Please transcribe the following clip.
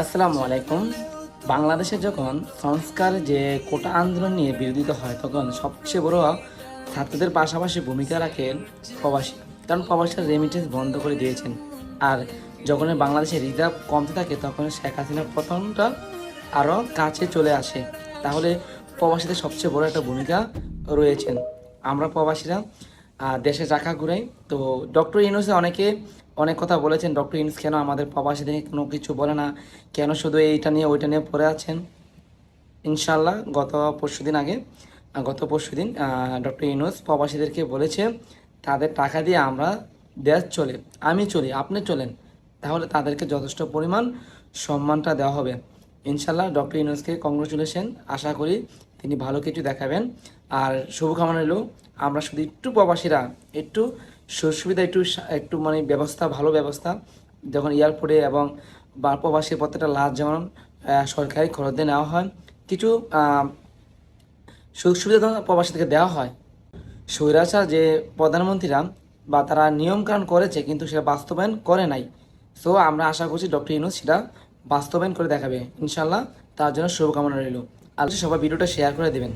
আসসালামু আলাইকুম। বাংলাদেশে যখন সংস্কার যে কোটা আন্দোলন নিয়ে বিরোধিত হয়, তখন সবচেয়ে বড় ছাত্রদের পাশাপাশি ভূমিকা রাখেন প্রবাসী। কারণ প্রবাসীরা রেমিটেন্স বন্ধ করে দিয়েছেন। আর যখন বাংলাদেশে রিজার্ভ কমতে থাকে, তখন শেখ হাসিনার পতনটা আরও কাছে চলে আসে। তাহলে প্রবাসীদের সবচেয়ে বড় একটা ভূমিকা রয়েছেন। আমরা প্রবাসীরা দেশে চাকা ঘুরাই তো ডক্টর ইউনুসে অনেকে অনেক কথা বলেছেন ডক্টর ইউনুস কেন আমাদের প্রবাসীদের কোনো কিছু বলে না? কেন শুধু এইটা নিয়ে ওইটা নিয়ে পড়ে আছেন? ইনশাল্লাহ গত পরশু দিন আগে গত পরশু দিন ডক্টর ইউনুস প্রবাসীদেরকে বলেছে, তাদের টাকা দিয়ে আমরা দেশ চলে, আমি চলি, আপনি চলেন। তাহলে তাদেরকে যথেষ্ট পরিমাণ সম্মানটা দেওয়া হবে। ইনশাল্লাহ ডক্টর ইউনুসকে কংগ্রেচুলেশন আশা করি তিনি ভালো কিছু দেখাবেন। আর শুভকামনা রইল, আমরা শুধু একটু প্রবাসীরা, একটু সুবিধা একটু একটু মানে ব্যবস্থা, ভালো ব্যবস্থা। যখন এয়ারপোর্টে এবং প্রবাসী প্রত্যেকটা লাভ যেমন সরকারি খরচে নেওয়া হয়, কিছু সুযোগ সুবিধা যেন প্রবাসী থেকে দেওয়া হয়। স্বৈরাচার যে প্রধানমন্ত্রীরা বা তারা নিয়মকানুন করেছে, কিন্তু সেটা বাস্তবায়ন করে নাই। সো আমরা আশা করছি ডক্টর ইউনুস সেটা বাস্তবায়ন করে দেখাবে। ইনশাল্লাহ তার জন্য শুভকামনা রইল। আর সবাই ভিডিওটা শেয়ার করে দেবেন।